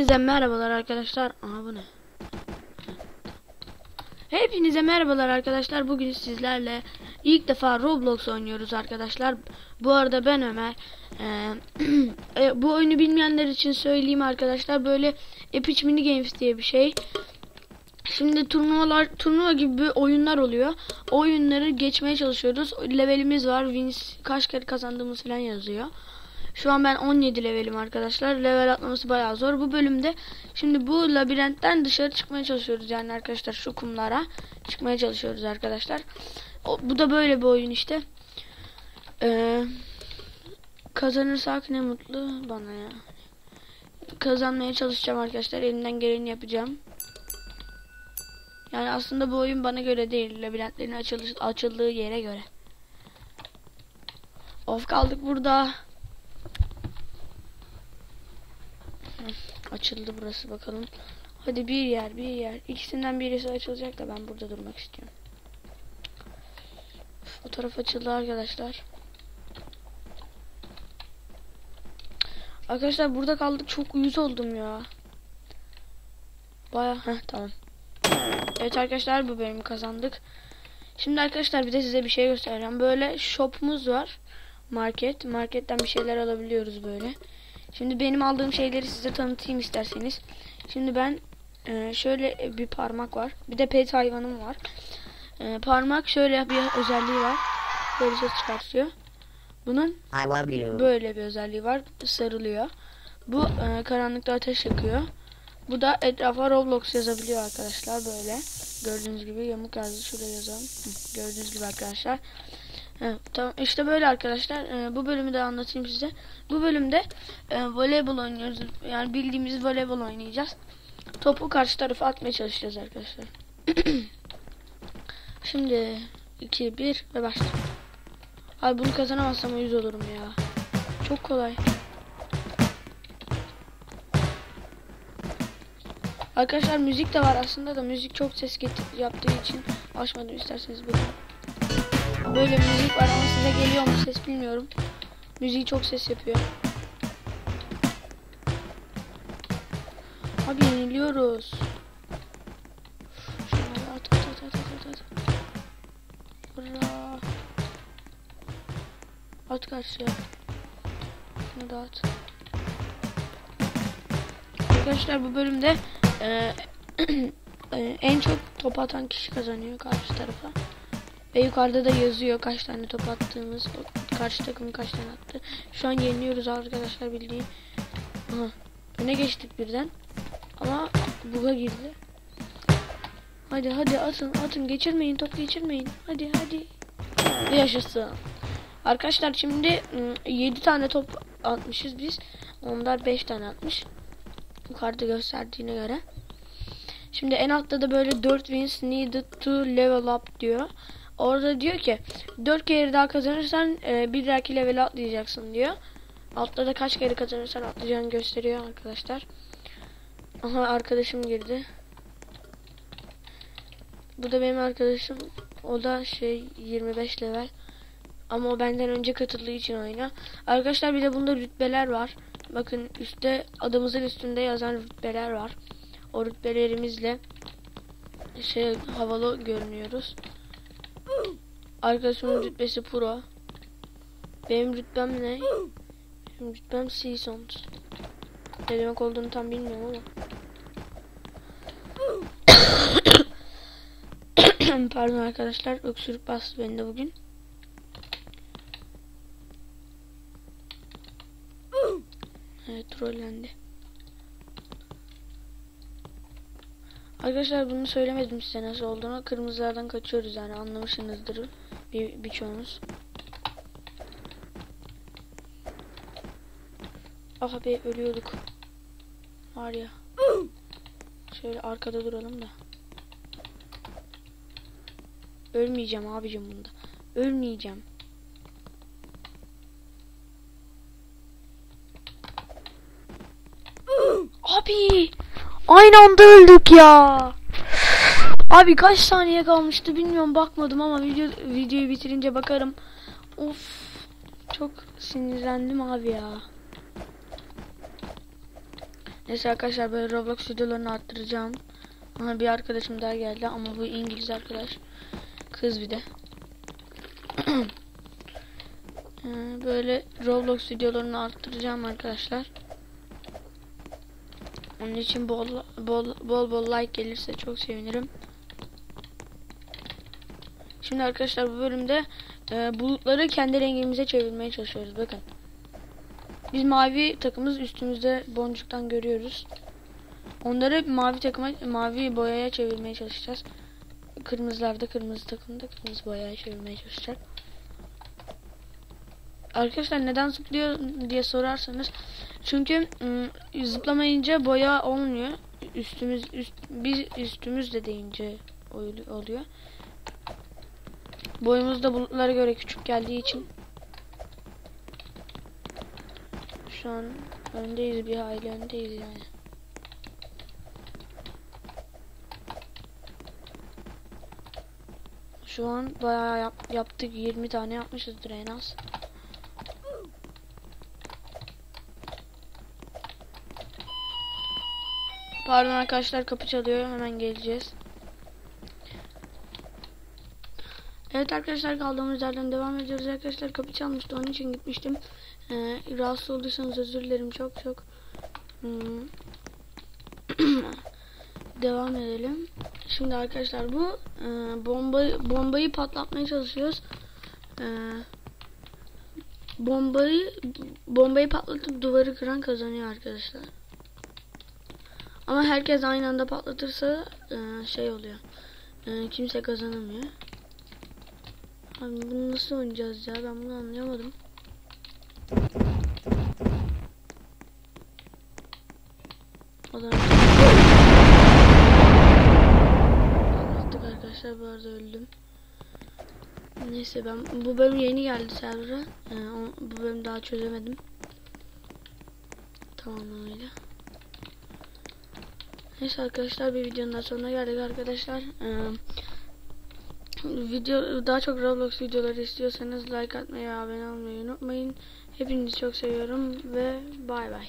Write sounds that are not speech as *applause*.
Hepinize merhabalar arkadaşlar. Aha bu ne? Hepinize merhabalar arkadaşlar. Bugün sizlerle ilk defa Roblox oynuyoruz arkadaşlar. Bu arada ben Ömer. Ee, *clears throat* e, bu oyunu bilmeyenler için söyleyeyim arkadaşlar. Böyle Epic Mini Games diye bir şey. Şimdi turnuvalar, turnuva gibi oyunlar oluyor. Oyunları geçmeye çalışıyoruz. Levelimiz var. Wins kaç kere kazandığımız falan yazıyor. Şu an ben 17 levelim arkadaşlar. Level atlaması bayağı zor. Bu bölümde şimdi bu labirentten dışarı çıkmaya çalışıyoruz yani arkadaşlar şu kumlara çıkmaya çalışıyoruz arkadaşlar. O, bu da böyle bir oyun işte. Ee, kazanırsak ne mutlu bana ya. Kazanmaya çalışacağım arkadaşlar. Elimden geleni yapacağım. Yani aslında bu oyun bana göre değil. Labirentlerin açıldığı yere göre. Of kaldık burada. Açıldı burası bakalım. Hadi bir yer bir yer. İkisinden birisi açılacak da ben burada durmak istiyorum. O taraf açıldı arkadaşlar. Arkadaşlar burada kaldık. Çok uyuz oldum ya. Baya heh tamam. Evet arkadaşlar bu bölümü kazandık. Şimdi arkadaşlar bir de size bir şey göstereceğim. Böyle shop'umuz var. Market. Marketten bir şeyler alabiliyoruz böyle. Şimdi benim aldığım şeyleri size tanıtayım isterseniz. Şimdi ben e, şöyle bir parmak var. Bir de pet hayvanım var. E, parmak şöyle bir özelliği var. Böyle ses çıkartıyor. Bunun böyle bir özelliği var. Sarılıyor. Bu e, karanlıkta ateş yakıyor. Bu da etrafa Roblox yazabiliyor arkadaşlar böyle. Gördüğünüz gibi yamuk yazdı. Şuraya yazalım. Gördüğünüz gibi arkadaşlar. Evet, tamam işte böyle arkadaşlar. Ee, bu bölümü de anlatayım size. Bu bölümde e, voleybol oynuyoruz. Yani bildiğimiz voleybol oynayacağız. Topu karşı tarafa atmaya çalışacağız arkadaşlar. *clears throat* Şimdi 2 1 ve başla. Ay bunu kazanamazsam yüz olurum ya. Çok kolay. Arkadaşlar müzik de var aslında da müzik çok ses getir yaptığı için açmadım isterseniz bakın. Böyle müzik var ama size geliyor mu ses bilmiyorum. Müziği çok ses yapıyor. Abi yeniliyoruz. At at at at at at. Bra. At karşıya. Şunu da at. Arkadaşlar bu bölümde e, *clears throat* e, en çok top atan kişi kazanıyor karşı tarafa. Ve yukarıda da yazıyor kaç tane top attığımız, karşı takım kaç tane attı. Şu an yeniliyoruz arkadaşlar bildiğin. Aha, öne geçtik birden. Ama buga girdi. Hadi hadi atın atın geçirmeyin top geçirmeyin. Hadi hadi. Yaşasın. Arkadaşlar şimdi 7 tane top atmışız biz. Onlar 5 tane atmış. Yukarıda gösterdiğine göre. Şimdi en altta da böyle 4 wins needed to level up diyor. Orada diyor ki 4 kere daha kazanırsan e, bir dahaki level atlayacaksın diyor. Altta da kaç kere kazanırsan atlayacağını gösteriyor arkadaşlar. Aha arkadaşım girdi. Bu da benim arkadaşım. O da şey 25 level. Ama o benden önce katıldığı için oyuna. Arkadaşlar bir de bunda rütbeler var. Bakın üstte adımızın üstünde yazan rütbeler var. O rütbelerimizle şey havalı görünüyoruz. Arkadaşımın rütbesi pro. Benim rütbem ne? Benim rütbem seasons. Ne demek olduğunu tam bilmiyorum ama. *coughs* Pardon arkadaşlar öksürük bastı beni de bugün. Evet trollendi. Arkadaşlar bunu söylemedim size nasıl olduğunu. Kırmızılardan kaçıyoruz yani anlamışsınızdır bir birçoğunuz. Ah be ölüyorduk. Var ya. Şöyle arkada duralım da. Ölmeyeceğim abicim bunda. Ölmeyeceğim. Abi aynı anda öldük ya. Abi kaç saniye kalmıştı bilmiyorum bakmadım ama video videoyu bitirince bakarım. Of çok sinirlendim abi ya. Neyse arkadaşlar böyle Roblox videolarını arttıracağım. Aha bir arkadaşım daha geldi ama bu İngiliz arkadaş. Kız bir de. *clears throat* Ee, böyle Roblox videolarını arttıracağım arkadaşlar. Onun için bol bol bol bol like gelirse çok sevinirim. Şimdi arkadaşlar bu bölümde e, bulutları kendi rengimize çevirmeye çalışıyoruz. Bakın. Biz mavi takımız üstümüzde boncuktan görüyoruz. Onları mavi takıma mavi boyaya çevirmeye çalışacağız. Kırmızılarda kırmızı takımda kırmızı boyaya çevirmeye çalışacak. Arkadaşlar neden zıplıyor diye sorarsanız çünkü ım, zıplamayınca boya olmuyor. Üstümüz üst, biz üstümüz de deyince ol- oluyor. Boyumuz da bulutlara göre küçük geldiği için şu an öndeyiz bir hayli öndeyiz yani. Şu an bayağı yap- yaptık 20 tane yapmışızdır en az. Pardon arkadaşlar kapı çalıyor hemen geleceğiz. Evet arkadaşlar kaldığımız yerden devam ediyoruz arkadaşlar kapı çalmıştı onun için gitmiştim. Ee, rahatsız olduysanız özür dilerim çok çok. Hmm. *clears throat* devam edelim. Şimdi arkadaşlar bu e, bombayı bombayı patlatmaya çalışıyoruz. E, bombayı bombayı patlatıp duvarı kıran kazanıyor arkadaşlar. Ama herkes aynı anda patlatırsa e, şey oluyor. E, kimse kazanamıyor. Abi bunu nasıl oynayacağız ya? Ben bunu anlayamadım. Adam Anlattık arkadaşlar bu arada öldüm. Neyse ben bu bölüm yeni geldi server'a. Ee, o- bu bölüm daha çözemedim. Tamam öyle. Neyse arkadaşlar bir videonun daha sonuna geldik arkadaşlar. Ee, video daha çok Roblox videoları istiyorsanız like atmayı, abone olmayı unutmayın. Hepinizi çok seviyorum ve bay bay.